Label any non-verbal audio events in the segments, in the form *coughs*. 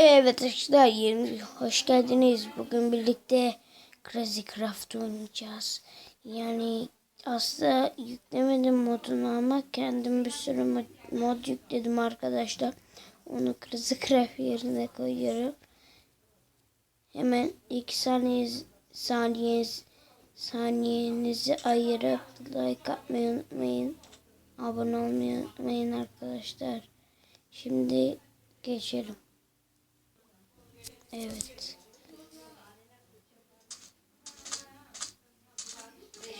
Evet arkadaşlar yeni hoş geldiniz. Bugün birlikte Crazy Craft oynayacağız. Yani aslında yüklemedim modunu ama kendim bir sürü mod, mod yükledim arkadaşlar. Onu Crazy Craft yerine koyuyorum. Hemen ilk saniye saniyeniz saniyenizi ayırıp like atmayı unutmayın. Abone olmayı unutmayın arkadaşlar. Şimdi geçelim. Evet.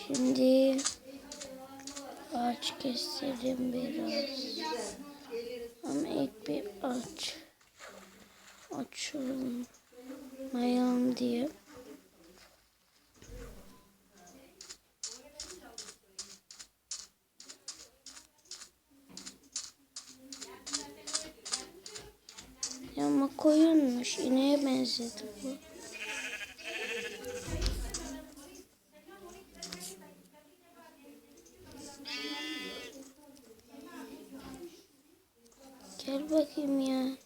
Şimdi ağaç keselim biraz. Ama ilk bir ağaç açalım. Mayalım diye. Ya Ama koyunmuş. ineğe benzedi bu. Gel bakayım ya.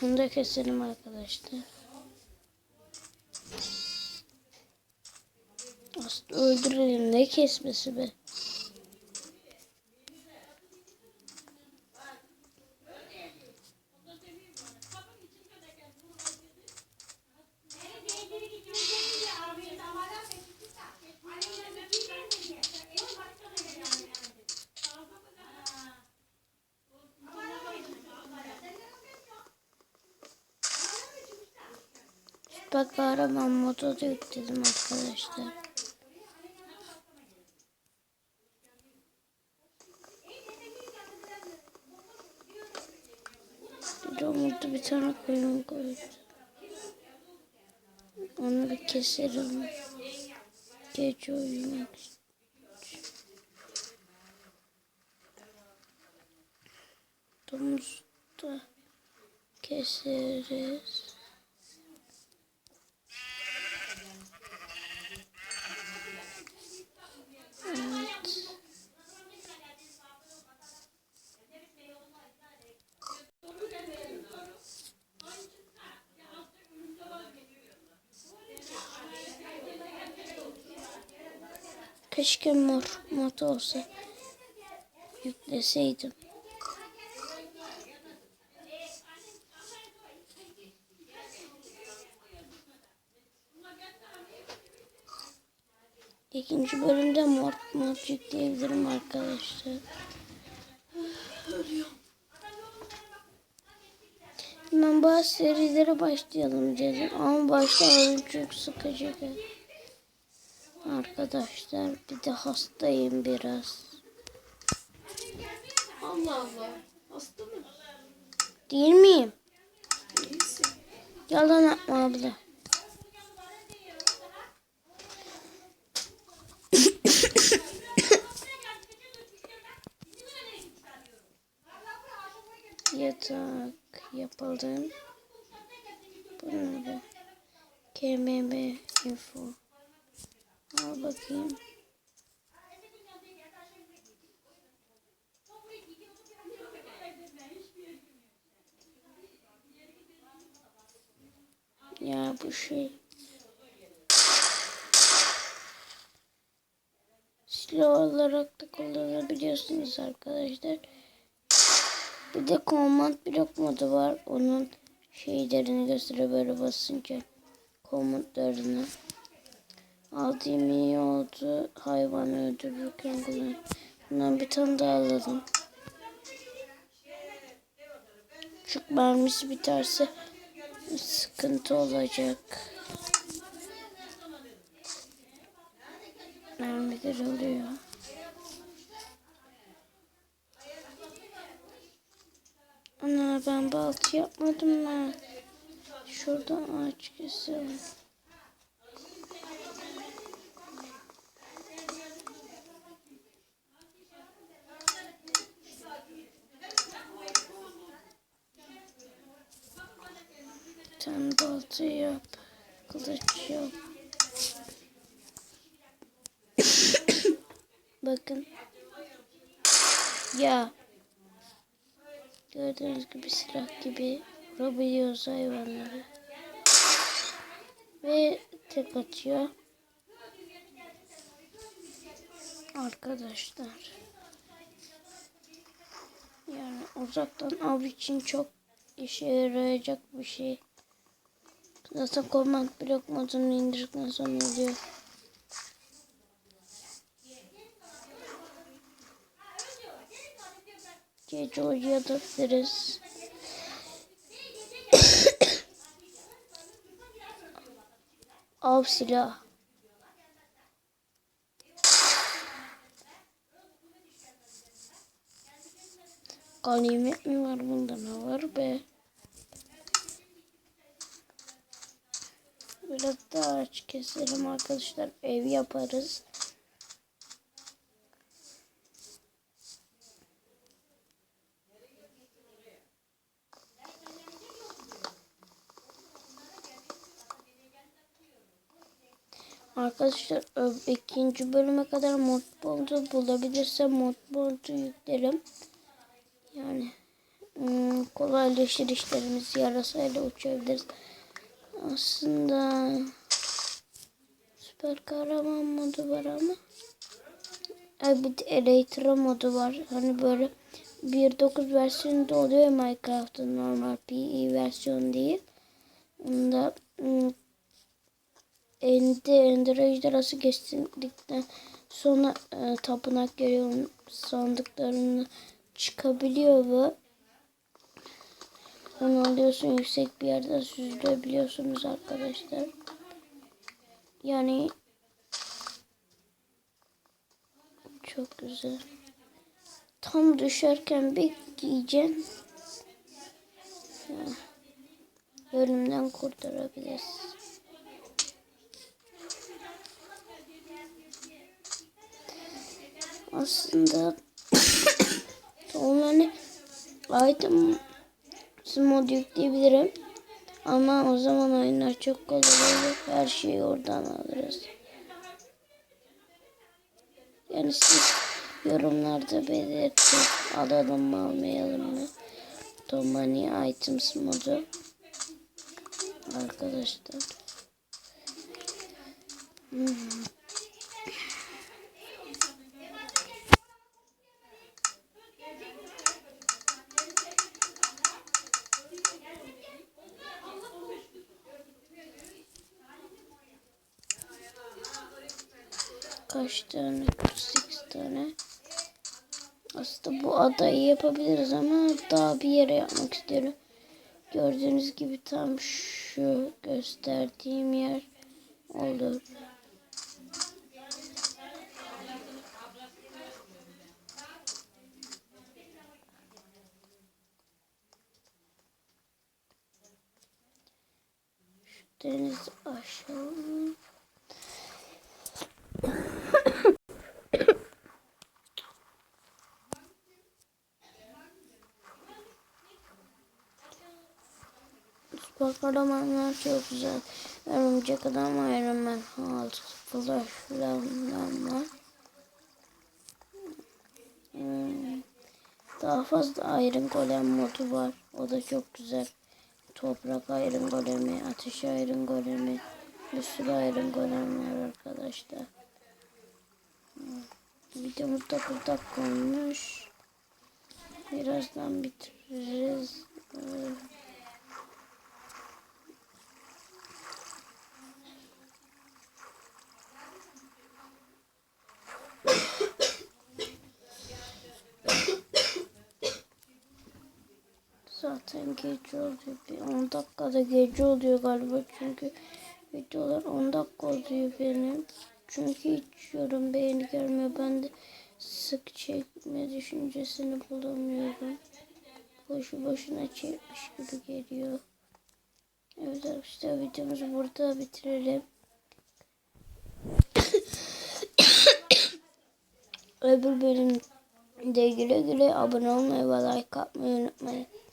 Şunu da keselim arkadaşlar. Aslında öldürelim. Ne kesmesi be? Bak kahraman modu da yükledim arkadaşlar. Bir umutlu bir tane koyun koydum. Onu bir keserim. Gece uyumak için. Domuz da keseriz. Evet. Keşke mor mod olsa yükleseydim. İkinci bölümde mod mod yükleyebilirim arkadaşlar. Ben bazı serilere başlayalım dedim ama başlamadım çok sıkıcı. Arkadaşlar bir de hastayım biraz. Allah Allah. Hasta mı? Değil miyim? İyisin. Yalan atma abla. Yatak yapalım. Bunları. KMB info. Al bakayım. Ya bu şey. Silah olarak da kullanabiliyorsunuz arkadaşlar. Bir de command blok modu var. Onun şeylerini gösteriyor böyle basınca. Komutlarını. Aldığım iyi oldu. Hayvan öldürürken kullan. Bundan bir tane daha alalım. Çok mermisi biterse sıkıntı olacak. Mermiler oluyor. Ana ben baltı yapmadım ben. Şuradan ağaç keselim. Sen baltı yap. Kılıç yap. *coughs* Bakın. Ya. Gördüğünüz gibi silah gibi vurabiliyoruz hayvanları. Ve tek atıyor. Arkadaşlar. Yani uzaktan av için çok işe yarayacak bir şey. Zaten command blok modunu indirdikten sonra oluyor. Gece uyuyabiliriz. *coughs* Av silah. Ganimet mi var bunda ne var be? Biraz daha ağaç keselim arkadaşlar. Ev yaparız. Arkadaşlar ikinci bölüme kadar mod boldu bulabilirsem mod boldu yüklerim. Yani hmm, kolaylaşır işlerimiz yarasayla uçabiliriz. Aslında süper kahraman modu var ama Ay bir de Elytra modu var. Hani böyle 1.9 versiyonunda oluyor ya Minecraft'ın normal PE versiyonu değil. Onda hmm, Ende Ender ejderhası geçtikten sonra e, tapınak geliyor sandıklarını çıkabiliyor bu. Onu alıyorsun yüksek bir yerden süzülebiliyorsunuz arkadaşlar. Yani çok güzel. Tam düşerken bir giyeceksin. Ya, Ölümden kurtarabilirsin. Aslında *coughs* onları item mod yükleyebilirim. Ama o zaman oyunlar çok kolay olur. Her şeyi oradan alırız. Yani siz yorumlarda belirtin. Alalım mı almayalım mı? Tomani items modu. Arkadaşlar. Hmm. Kaç tane? 48 tane. Aslında bu adayı yapabiliriz ama daha bir yere yapmak istiyorum. Gördüğünüz gibi tam şu gösterdiğim yer olur. Şu denizi aşağı. Süper kahramanlar çok güzel. Örümcek Adam, Iron Man, Hulk, Flash falan var. Hmm. Daha fazla Iron Golem modu var. O da çok güzel. Toprak Iron Golemi, Ateş Iron Golemi, bir sürü Iron Golem var arkadaşlar. Hmm. Videomuz 9 dakika olmuş. Birazdan bitiririz. Ee, zaten geç oldu. Bir 10 dakikada gece oluyor galiba çünkü videolar 10 dakika oluyor benim. Çünkü hiç yorum beğeni gelmiyor. Ben de sık çekme düşüncesini bulamıyorum. Boşu boşuna çekmiş gibi geliyor. Evet arkadaşlar videomuzu burada bitirelim. *coughs* Öbür bölümde güle güle abone olmayı ve like atmayı unutmayın.